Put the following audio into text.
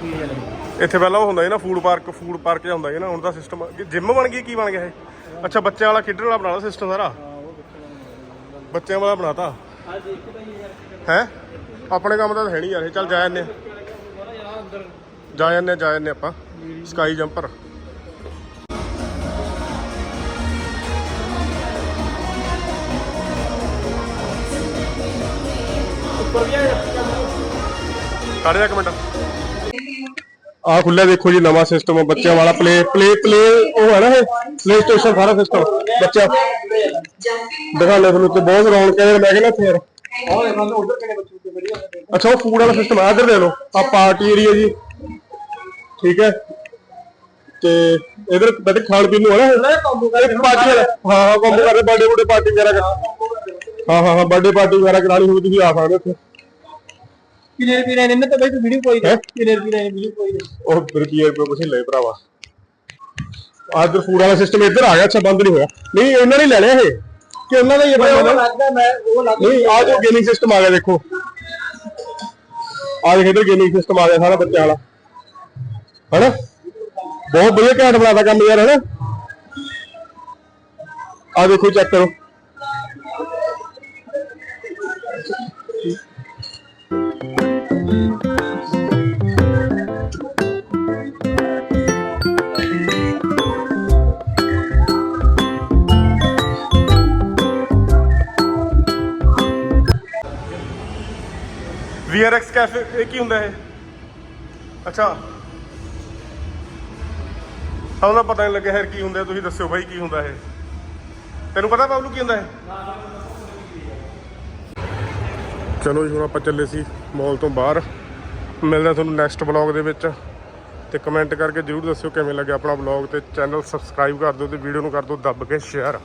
ਕੀ ਹੈ ਇੱਥੇ ਪਹਿਲਾਂ ਉਹ ਹੁੰਦਾ ਸੀ ਨਾ ਫੂਡ ਪਾਰਕ ਫੂਡ ਪਾਰਕ ਜਿਹਾ ਹੁੰਦਾ ਸੀ ਨਾ, ਹੁਣ ਦਾ ਸਿਸਟਮ ਜਿਮ ਬਣ ਗਈ, ਕੀ ਬਣ ਗਿਆ ਇਹ? ਅੱਛਾ, ਬੱਚਿਆਂ ਵਾਲਾ ਖੇਡਣ ਵਾਲਾ ਬਣਾਉਣਾ ਸਿਸਟਮ ਸਾਰਾ। ਬੱਚਿਆਂ ਵਾਲਾ ਬਣਾਤਾ। ਆ ਦੇਖ ਤਾਂ ਯਾਰ ਹੈ? ਆਪਣੇ ਕੰਮ ਦਾ ਤਾਂ ਹੈ ਨਹੀਂ ਯਾਰ, ਇਹ ਚੱਲ ਜਾ ਜੰਨੇ ਬੜਾ ਯਾਰ ਅੰਦਰ ਜਾ ਜੰਨੇ ਜਾ ਜੰਨੇ ਆਪਾਂ। ਸਕਾਈ ਜੰਪਰ ਉੱਪਰ ਵੀ ਆ ਖੜ ਜਾ ਇੱਕ ਮਿੰਟ। ਆ ਖੁੱਲਿਆ ਦੇਖੋ ਜੀ ਨਵਾਂ ਸਿਸਟਮ ਬੱਚਿਆਂ ਵਾਲਾ ਪਲੇ ਪਲੇ ਪਲੇ ਉਹ ਹੈ ਨਾ ਇਹ? ਪਲੇ ਸਟੇਸ਼ਨ ਸਾਰਾ ਸਿਸਟਮ ਬੱਚਾ ਦਿਖਾ ਲੈ ਤੁਹਾਨੂੰ ਤੇ ਬਹੁਤ ਰੌਣਕ ਹੈ ਮੈਂ ਕਹਿੰਦਾ ਫੇਰ ਅੱਛਾ ਉਹ ਫੂਡ ਵਾਲਾ ਸਿਸਟਮ ਆ ਇੱਧਰ ਦੇ ਲਓ ਆ ਪਾਰਟੀ ਏਰੀਆ ਜੀ। ਠੀਕ ਹੈ। ਤੇ ਇਧਰ ਬੈਠੇ ਖਾਣ ਪੀਣ ਨੂੰ ਹੈ ਨਾ ਪਾਰਟੀ ਵਾਲਾ। ਹਾਂ ਹਾਂ ਕੰਬੋ ਕਰਦੇ ਬਰਥਡੇ ਬੁੱਢੇ ਪਾਰਟੀ ਵਗੈਰਾ ਕਰ- ਹਾਂ ਹਾਂ ਹਾਂ ਬਰਥਡੇ ਪਾਰਟੀ ਵਗੈਰਾ ਕਰਾਣੀ ਹੋਵੇ ਤੁਸੀਂ ਆ ਸਕਦੇ ਉੱਥੇ ਕਿੰਨੇ ਰੁਪਏ ਨੇ? ਇਹਨਾਂ ਤੇ ਬਈ ਤੂੰ ਵੀਡੀਓ ਕੋਈ ਦੇ ਕਿੰਨੇ ਰੁਪਏ ਨੇ ਵੀਡੀਓ ਕੋਈ ਦੇ ਉਹ ਰੁਪਏ ਰੁਪਏ ਕੁਛ ਲੈ ਭਰਾਵਾ। ਅੱਜ ਫੂਡ ਵਾਲਾ ਸਿਸਟਮ ਇੱਧਰ ਆ ਗਿਆ ਅੱਛਾ ਬੰਦ ਨਹੀਂ ਹੋਇਆ। ਨਹੀਂ ਇਹਨਾਂ ਨੇ ਲੈ ਲਿਆ ਇਹ। ਕਿ ਉਹਨਾਂ ਦਾ ਹੀ ਲੱਗਦਾ ਮੈਂ ਉਹ ਨਹੀਂ ਆ ਜੋ ਗੇਮਿੰਗ ਸਿਸਟਮ ਆ ਗਿਆ ਦੇਖੋ। ਆ ਦੇਖ ਇਧਰ ਗੇਮਿੰਗ ਸਿਸਟਮ ਆ ਗਿਆ ਸਾਰਾ ਬੱਚਿਆਂ ਵਾਲਾ। ਹੈਨਾ? ਬਹੁਤ ਵਧੀਆ ਘੈਂਟ ਬਣਾਤਾ ਕੰਮ ਯਾਰ ਹੈਨਾ? ਆ ਦੇਖੋ ਚੈੱਕ ਕਰੋ। VRX ਕੈਫੇ ਇਹ ਕੀ ਹੁੰਦਾ ਇਹ? ਅੱਛਾ। ਸਾਨੂੰ ਤਾਂ ਪਤਾ ਨਹੀਂ ਲੱਗਿਆ ਯਾਰ ਕੀ ਹੁੰਦਾ, ਤੁਸੀਂ ਦੱਸਿਓ ਬਾਈ ਕੀ ਹੁੰਦਾ ਇਹ। ਤੈਨੂੰ ਪਤਾ ਬਾਬਲੂ ਕੀ ਹੁੰਦਾ ਇਹ? ਚਲੋ ਜੀ, ਹੁਣ ਆਪਾਂ ਚੱਲੇ ਸੀ ਮਾਲ ਤੋਂ ਬਾਹਰ। ਮਿਲਦਾ ਤੁਹਾਨੂੰ ਨੈਕਸਟ ਵਲੌਗ ਦੇ ਵਿੱਚ। ਤੇ ਕਮੈਂਟ ਕਰਕੇ ਜਰੂਰ ਦੱਸਿਓ ਕਿਵੇਂ ਲੱਗਿਆ ਆਪਣਾ ਵਲੌਗ ਤੇ। ਚੈਨਲ ਸਬਸਕ੍ਰਾਈਬ ਕਰ ਦਿਓ ਤੇ ਵੀਡੀਓ ਨੂੰ ਕਰ ਦਿਓ, ਦੱਬ ਕੇ ਸ਼ੇਅਰ